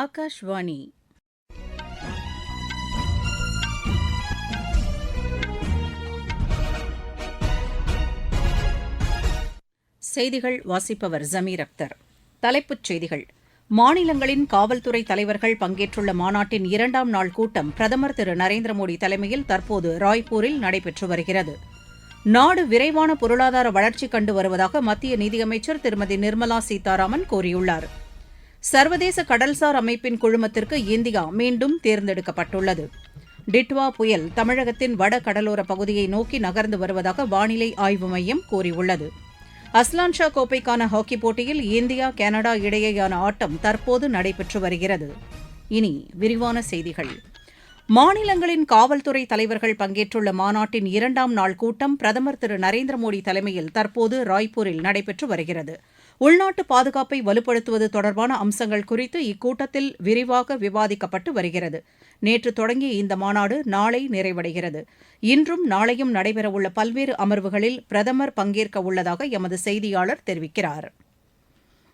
ஆகாஷ்வாணி. செய்திகள் வாசிப்பவர் ஜமீர் அக்தர். தலைப்புச் செய்திகள். மாநிலங்களின் காவல்துறை தலைவர்கள் பங்கேற்றுள்ள மாநாட்டின் இரண்டாம் நாள் கூட்டம் பிரதமர் திரு நரேந்திர மோடி தலைமையில் தற்போது ராய்ப்பூரில் நடைபெற்று வருகிறது. நாடு விரைவான பொருளாதார வளர்ச்சி கண்டு வருவதாக மத்திய நிதியமைச்சர் திருமதி நிர்மலா சீதாராமன் கூறியுள்ளார். சர்வதேச கடல்சார் அமைப்பின் குழுமத்திற்கு இந்தியா மீண்டும் தேர்ந்தெடுக்கப்பட்டுள்ளது. டிட்வா புயல் தமிழகத்தின் வட கடலோர பகுதியை நோக்கி நகர்ந்து வருவதாக வானிலை ஆய்வு மையம் கூறியுள்ளது. அஸ்லான்ஷா கோப்பைக்கான ஹாக்கி போட்டியில் இந்தியா கனடா இடையேயான ஆட்டம் தற்போது நடைபெற்று வருகிறது. இனி விரிவான செய்திகள். மாநிலங்களின் காவல்துறை தலைவர்கள் பங்கேற்றுள்ள மாநாட்டின் இரண்டாம் நாள் கூட்டம் பிரதமர் திரு நரேந்திர மோடி தலைமையில் தற்போது ராய்ப்பூரில் நடைபெற்று வருகிறது. உள்நாட்டு பாதுகாப்பை வலுப்படுத்துவது தொடர்பான அம்சங்கள் குறித்து இக்கூட்டத்தில் விரிவாக விவாதிக்கப்பட்டு வருகிறது. நேற்று தொடங்கிய இந்த மாநாடு நாளை நிறைவடைகிறது. இன்றும் நாளையும் நடைபெறவுள்ள பல்வேறு அமர்வுகளில் பிரதமர் பங்கேற்க உள்ளதாக எமது செய்தியாளர் தெரிவிக்கிறார்.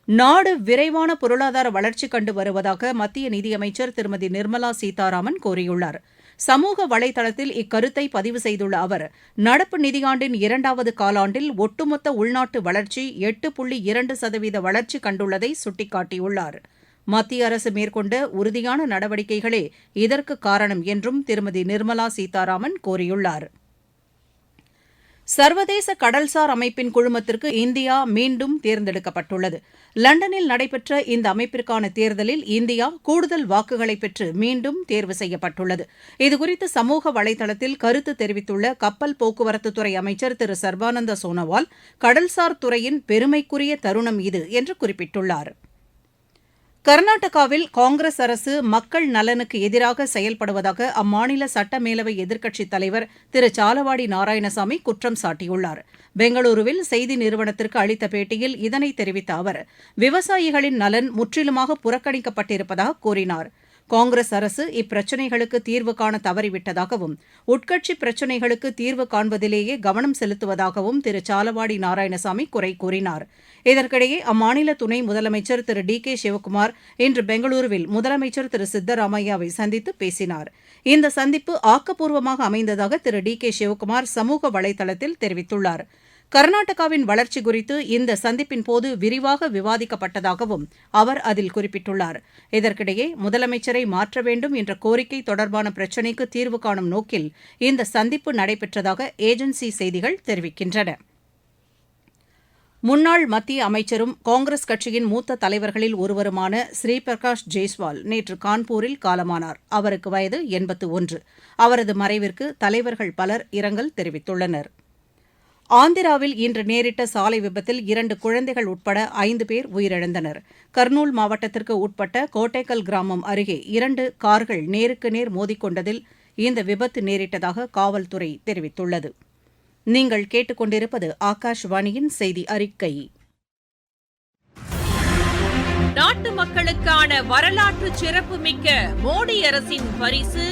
நாடு விரைவான பொருளாதார வளர்ச்சி கண்டு வருவதாக மத்திய நிதியமைச்சர் திருமதி நிர்மலா சீதாராமன் கூறியுள்ளார். சமூக வலைதளத்தில் இக்கருத்தை பதிவு செய்துள்ள அவர் நடப்பு நிதியாண்டின் இரண்டாவது காலாண்டில் ஒட்டுமொத்த உள்நாட்டு வளர்ச்சி எட்டு புள்ளி இரண்டு சதவீத வளர்ச்சி கண்டுள்ளதை சுட்டிக்காட்டியுள்ளார். மத்திய அரசு மேற்கொண்ட உறுதியான நடவடிக்கைகளே இதற்கு காரணம் என்றும் திருமதி நிர்மலா சீதாராமன் கூறியுள்ளாா் சர்வதேச கடல்சார் அமைப்பின் குழுமத்திற்கு இந்தியா மீண்டும் தேர்ந்தெடுக்கப்பட்டுள்ளது. லண்டனில் நடைபெற்ற இந்த அமைப்பிற்கான தேர்தலில் இந்தியா கூடுதல் வாக்குகளை பெற்று மீண்டும் தேர்வு செய்யப்பட்டுள்ளது. இதுகுறித்து சமூக வலைதளத்தில் கருத்து தெரிவித்துள்ள கப்பல் போக்குவரத்துத்துறை அமைச்சர் திரு. சர்பானந்த சோனோவால் கடல்சார் துறையின் பெருமைக்குரிய தருணம் இது என்று குறிப்பிட்டுள்ளார். கர்நாடகாவில் காங்கிரஸ் அரசு மக்கள் நலனுக்கு எதிராக செயல்படுவதாக அம்மாநில சட்டமேலவை எதிர்க்கட்சித் தலைவர் திரு. சாலவாடி நாராயணசாமி குற்றம் சாட்டியுள்ளார். பெங்களூருவில் செய்தி நிறுவனத்திற்கு அளித்த பேட்டியில் இதனை தெரிவித்த அவர் விவசாயிகளின் நலன் முற்றிலுமாக புறக்கணிக்கப்பட்டிருப்பதாக கூறினார். காங்கிரஸ் அரசு இப்பிரச்சினைகளுக்கு தீர்வு காண தவறிவிட்டதாகவும் உட்கட்சி பிரச்சினைகளுக்கு தீர்வு காண்பதிலேயே கவனம் செலுத்துவதாகவும் திரு. சாலவாடி நாராயணசாமி குறை கூறினார். இதற்கிடையே அம்மாநில துணை முதலமைச்சர் திரு. டி. கே. சிவக்குமார் இன்று பெங்களூருவில் முதலமைச்சர் திரு. சித்தராமையாவை சந்தித்து பேசினார். இந்த சந்திப்பு ஆக்கப்பூர்வமாக அமைந்ததாக திரு. டி. கே. சிவக்குமார் சமூக வலைதளத்தில் தெரிவித்துள்ளார். கர்நாடகாவின் வளர்ச்சி குறித்து இந்த சந்திப்பின் போது விரிவாக விவாதிக்கப்பட்டதாகவும் அவர் அதில் குறிப்பிட்டுள்ளார். இதற்கிடையே முதலமைச்சரை மாற்ற வேண்டும் என்ற கோரிக்கை தொடர்பான பிரச்சினைக்கு தீர்வு காணும் நோக்கில் இந்த சந்திப்பு நடைபெற்றதாக ஏஜென்சி செய்திகள் தெரிவிக்கின்றன. முன்னாள் மத்திய அமைச்சரும் காங்கிரஸ் கட்சியின் மூத்த தலைவர்களில் ஒருவருமான ஸ்ரீபிரகாஷ் ஜெய்ஸ்வால் நேற்று கான்பூரில் காலமானார். அவருக்கு வயது எண்பத்து ஒன்று. அவரது மறைவிற்கு தலைவர்கள் பலர் இரங்கல் தெரிவித்துள்ளனர். ஆந்திராவில் இன்று நேரிட்ட சாலை விபத்தில் இரண்டு குழந்தைகள் உட்பட ஐந்து பேர் உயிரிழந்தனர். கர்னூல் மாவட்டத்திற்கு உட்பட்ட கோட்டைக்கல் கிராமம் அருகே இரண்டு கார்கள் நேருக்கு நேர் மோதிக்கொண்டதில் இந்த விபத்து நேரிட்டதாக காவல்துறை தெரிவித்துள்ளது. நீங்கள் கேட்டுக்கொண்டிருப்பது ஆகாஷ்வாணியின் செய்தி அறிக்கை. நாட்டு மக்களுக்கான வரலாற்று சிறப்புமிக்க மோடி அரசின் பரிசு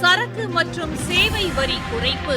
சரக்கு மற்றும் சேவை வரி குறைப்பு.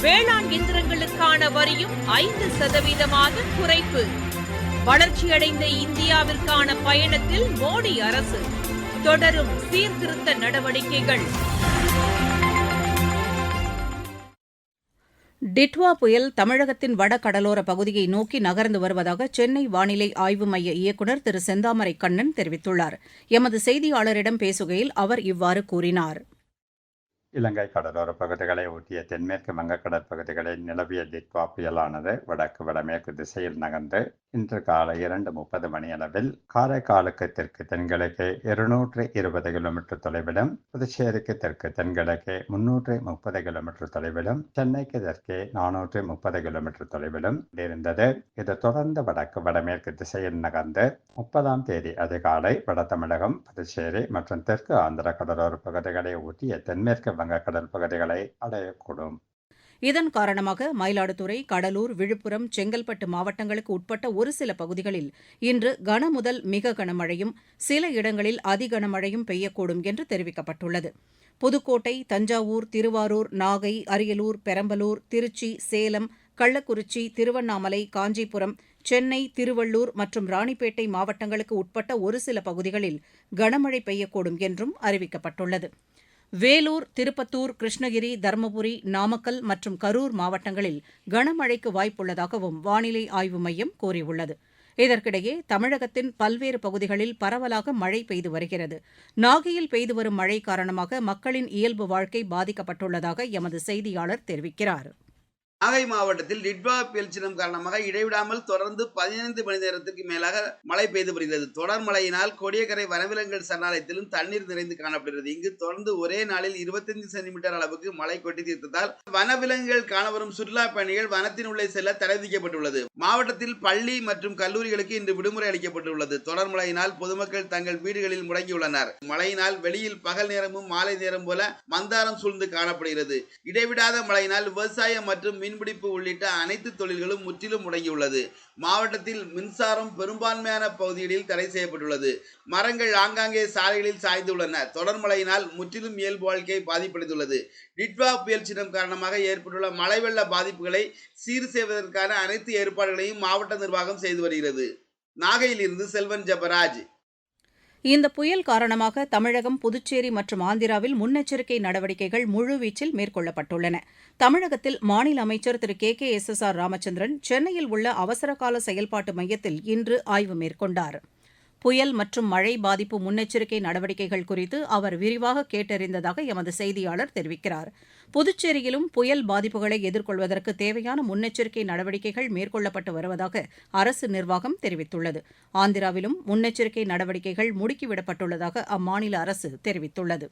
வேளாண் இயந்திரங்களுக்கான வரியும் ஐந்து சதவீதமாக குறைப்பு. வளர்ச்சியடைந்த இந்தியாவிற்கான பயணத்தில் மோடி அரசு. தொடரும் சீர்திருத்த நடவடிக்கைகள். டிட்வா புயல் தமிழகத்தின் வட கடலோர பகுதியை நோக்கி நகர்ந்து வருவதாக சென்னை வானிலை ஆய்வு மைய இயக்குநர் திரு செந்தாமரை கண்ணன் தெரிவித்துள்ளார். எமது செய்தியாளரிடம் பேசுகையில் அவர் இவ்வாறு கூறினார். இலங்கை கடலோர பகுதிகளை ஒட்டிய தென்மேற்கு வங்கக்கடல் பகுதிகளில் நிலவிய டிட்வா புயலானது வடக்கு வடமேற்கு திசையில் நகர்ந்து இன்று காலை இரண்டு முப்பது மணியளவில் காரைக்காலுக்கு தெற்கு தென்கிழக்கே இருநூற்று இருபது கிலோமீட்டர் தொலைவிலும் புதுச்சேரிக்கு தெற்கு தென்கிழக்கே முன்னூற்றி முப்பது கிலோமீட்டர் தொலைவிலும் சென்னைக்கு தெற்கே நானூற்று முப்பது கிலோமீட்டர் தொலைவிலும் இருந்தது. இது தொடர்ந்து வடக்கு வடமேற்கு திசையில் நகர்ந்து முப்பதாம் தேதி அதிகாலை வட தமிழகம் புதுச்சேரி மற்றும் தெற்கு ஆந்திர கடலோர பகுதிகளை ஒட்டிய தென்மேற்கு வங்கக்கடல் பகுதிகளை அடையக்கூடும். இதன் காரணமாக மயிலாடுதுறை கடலூர் விழுப்புரம் செங்கல்பட்டு மாவட்டங்களுக்கு உட்பட்ட ஒரு சில பகுதிகளில் இன்று கனமுதல் மிக கனமழையும் சில இடங்களில் அதிகனமழையும் பெய்யக்கூடும் என்று தெரிவிக்கப்பட்டுள்ளது. புதுக்கோட்டை தஞ்சாவூர் திருவாரூர் நாகை அரியலூர் பெரம்பலூர் திருச்சி சேலம் கள்ளக்குறிச்சி திருவண்ணாமலை காஞ்சிபுரம் சென்னை திருவள்ளூர் மற்றும் ராணிப்பேட்டை மாவட்டங்களுக்கு உட்பட்ட ஒரு சில பகுதிகளில் கனமழை பெய்யக்கூடும் என்றும் அறிவிக்கப்பட்டுள்ளது. வேலூர் திருப்பத்தூர் கிருஷ்ணகிரி தருமபுரி நாமக்கல் மற்றும் கரூர் மாவட்டங்களில் கனமழைக்கு வாய்ப்புள்ளதாகவும் வானிலை ஆய்வு மையம் கூறியுள்ளது. இதற்கிடையே தமிழகத்தின் பல்வேறு பகுதிகளில் பரவலாக மழை பெய்து வருகிறது. நாகையில் பெய்து வரும் மழை காரணமாக மக்களின் இயல்பு வாழ்க்கை பாதிக்கப்பட்டுள்ளதாக எமது செய்தியாளர் தெரிவிக்கிறார். நாகை மாவட்டத்தில் டிட்வா புயல் காரணமாக இடைவிடாமல் தொடர்ந்து பதினைந்து மணி நேரத்திற்கு மேலாக மழை பெய்து வருகிறது. தொடர் மழையினால் கொடியக்கரை வனவிலங்குகள் சரணாலயத்திலும் தண்ணீர் நிறைந்து காணப்படுகிறது. இங்கு தொடர்ந்து ஒரே நாளில் இருபத்தைந்து சென்டிமீட்டர் அளவுக்கு மழை கொட்டி தீர்த்ததால் வனவிலங்குகள் காணவரும் சுற்றுலா பயணிகள் வனத்தின் உள்ளே செல்ல தடை விதிக்கப்பட்டுள்ளது. மாவட்டத்தில் பள்ளி மற்றும் கல்லூரிகளுக்கு இன்று விடுமுறை அளிக்கப்பட்டுள்ளது. தொடர் மழையினால் பொதுமக்கள் தங்கள் வீடுகளில் முடங்கியுள்ளனர். மழையினால் வெளியில் பகல் நேரமும் மாலை நேரம் போல மந்தாரம் சூழ்ந்து காணப்படுகிறது. இடைவிடாத மழையினால் விவசாயம் மற்றும் மீன்பிடிப்பு உள்ளிட்ட அனைத்து தொழில்களும் முற்றிலும் முடங்கியுள்ளது. மாவட்டத்தில் மின்சாரம் பெரும்பான்மையான பகுதிகளில் தடை செய்யப்பட்டுள்ளது. மரங்கள் ஆங்காங்கே சாலைகளில் சாய்ந்துள்ளன. தொடர் மழையினால் முற்றிலும் இயல்பு வாழ்க்கை பாதிப்படைந்துள்ளது. டிட்வா புயல் சின்னம் காரணமாக ஏற்பட்டுள்ள மழை வெள்ள பாதிப்புகளை சீர் செய்வதற்கான அனைத்து ஏற்பாடுகளையும் மாவட்ட நிர்வாகம் செய்து வருகிறது. நாகையிலிருந்து செல்வன் ஜபராஜ். இந்த புயல் காரணமாக தமிழகம் புதுச்சேரி மற்றும் ஆந்திராவில் முன்னெச்சரிக்கை நடவடிக்கைகள் முழுவீச்சில் மேற்கொள்ளப்பட்டுள்ளன. தமிழகத்தில் மாநில அமைச்சர் திரு. K. K. S. S. R. Ramachandran சென்னையில் உள்ள அவசரகால செயல்பாட்டு மையத்தில் இன்று ஆய்வு மேற்கொண்டார். புயல் மற்றும் மழை பாதிப்பு முன்னெச்சரிக்கை நடவடிக்கைகள் குறித்து அவர் விரிவாக கேட்டறிந்ததாக எமது செய்தியாளர் தெரிவிக்கிறார். புதுச்சேரியிலும் புயல் பாதிப்புகளை எதிர்கொள்வதற்கு தேவையான முன்னெச்சரிக்கை நடவடிக்கைகள் மேற்கொள்ளப்பட்டு வருவதாக அரசு நிர்வாகம் தெரிவித்துள்ளது. ஆந்திராவிலும் முன்னெச்சரிக்கை நடவடிக்கைகள் முடுக்கிவிடப்பட்டுள்ளதாக அம்மாநில அரசு தெரிவித்துள்ளது.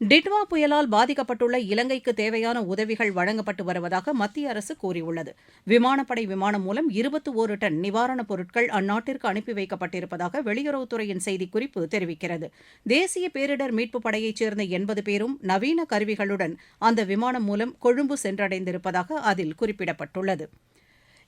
டிட்வா புயலால் பாதிக்கப்பட்டுள்ள இலங்கைக்கு தேவையான உதவிகள் வழங்கப்பட்டு வருவதாக மத்திய அரசு கூறியுள்ளது. விமானப்படை விமானம் மூலம் இருபத்தி ஒரு டன் நிவாரணப் பொருட்கள் அந்நாட்டிற்கு அனுப்பி வைக்கப்பட்டிருப்பதாக வெளியுறவுத்துறையின் செய்திக்குறிப்பு தெரிவிக்கிறது. தேசிய பேரிடர் மீட்புப் படையைச் சேர்ந்த எண்பது பேரும் நவீன கருவிகளுடன் அந்த விமானம் மூலம் கொழும்பு சென்றடைந்திருப்பதாக அதில் குறிப்பிடப்பட்டுள்ளது.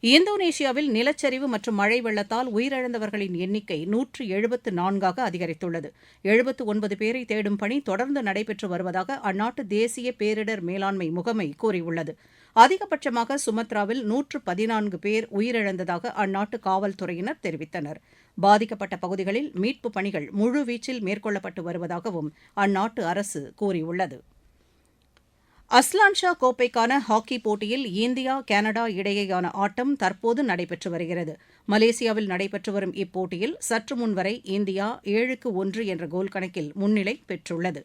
இந்தோனேஷியாவில் நிலச்சரிவு மற்றும் மழை வெள்ளத்தால் உயிரிழந்தவர்களின் எண்ணிக்கை நூற்று எழுபத்து நான்காக அதிகரித்துள்ளது. எழுபத்து ஒன்பது பேரை தேடும் பணி தொடர்ந்து நடைபெற்று வருவதாக அந்நாட்டு தேசிய பேரிடர் மேலாண்மை முகமை கூறியுள்ளது. அதிகபட்சமாக சுமத்ராவில் நூற்று பதினான்கு பேர் உயிரிழந்ததாக அந்நாட்டு காவல்துறையினர் தெரிவித்தனர். பாதிக்கப்பட்ட பகுதிகளில் மீட்புப் பணிகள் முழுவீச்சில் மேற்கொள்ளப்பட்டு வருவதாகவும் அந்நாட்டு அரசு கூறியுள்ளது. அஸ்லான்ஷா கோப்பைக்கான ஹாக்கி போட்டியில் இந்தியா கனடா இடையேயான ஆட்டம் தற்போது நடைபெற்று வருகிறது. மலேசியாவில் நடைபெற்று வரும் இப்போட்டியில் சற்று முன்வரை இந்தியா ஏழுக்கு ஒன்று என்ற கோல் கணக்கில் முன்னிலை பெற்றுள்ளது.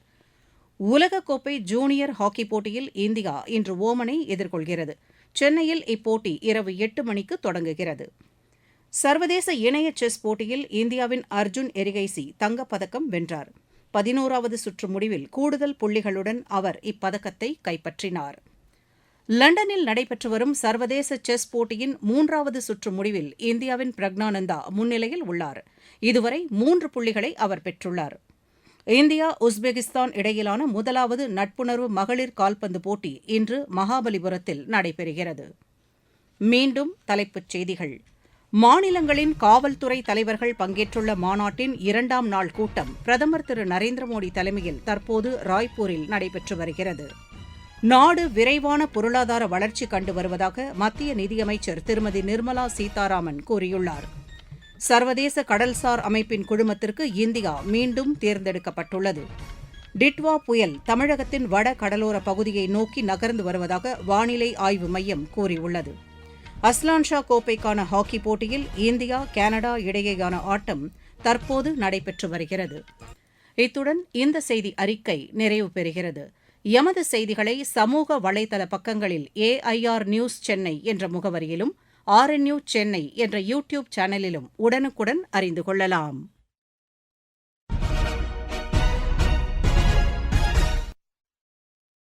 உலகக்கோப்பை ஜூனியர் ஹாக்கி போட்டியில் இந்தியா இன்று ஓமனை எதிர்கொள்கிறது. சென்னையில் இப்போட்டி இரவு எட்டு மணிக்கு தொடங்குகிறது. சர்வதேச இணைய செஸ் போட்டியில் இந்தியாவின் அர்ஜுன் எரிகைசி தங்கப்பதக்கம் வென்றார். பதினோராவது சுற்று முடிவில் கூடுதல் புள்ளிகளுடன் அவர் இப்பதக்கத்தை கைப்பற்றினார். லண்டனில் நடைபெற்று வரும் சர்வதேச செஸ் போட்டியின் மூன்றாவது சுற்று முடிவில் இந்தியாவின் பிரக்னானந்தா முன்னிலையில் உள்ளார். இதுவரை மூன்று புள்ளிகளை அவர் பெற்றுள்ளார். இந்தியா உஸ்பெகிஸ்தான் இடையிலான முதலாவது நட்புணர்வு மகளிர் கால்பந்து போட்டி இன்று மகாபலிபுரத்தில் நடைபெறுகிறது. மீண்டும் தலைப்புச் செய்திகள். மாநிலங்களின் காவல்துறை தலைவர்கள் பங்கேற்றுள்ள மாநாட்டின் இரண்டாம் நாள் கூட்டம் பிரதமர் திரு நரேந்திர மோடி தலைமையில் தற்போது ராய்ப்பூரில் நடைபெற்று வருகிறது. நாடு விரைவான பொருளாதார வளர்ச்சி கண்டு வருவதாக மத்திய நிதியமைச்சர் திருமதி நிர்மலா சீதாராமன் கூறியுள்ளார். சர்வதேச கடல்சார் அமைப்பின் குழுமத்திற்கு இந்தியா மீண்டும் தேர்ந்தெடுக்கப்பட்டுள்ளது. டிட்வா புயல் தமிழகத்தின் வட கடலோர பகுதியை நோக்கி நகர்ந்து வருவதாக வானிலை ஆய்வு மையம் கூறியுள்ளது. அஸ்லான்ஷா கோப்பைக்கான ஹாக்கி போட்டியில் இந்தியா கனடா இடையேயான ஆட்டம் தற்போது நடைபெற்று வருகிறது. இத்துடன் இந்த செய்தி அறிக்கை நிறைவு பெறுகிறது. எமது செய்திகளை சமூக வலைதள பக்கங்களில் ஏஐஆர் நியூஸ் சென்னை என்ற முகவரியிலும் ஆர்என்யூ சென்னை என்ற யூடியூப் சேனலிலும் உடனுக்குடன் அறிந்து கொள்ளலாம்.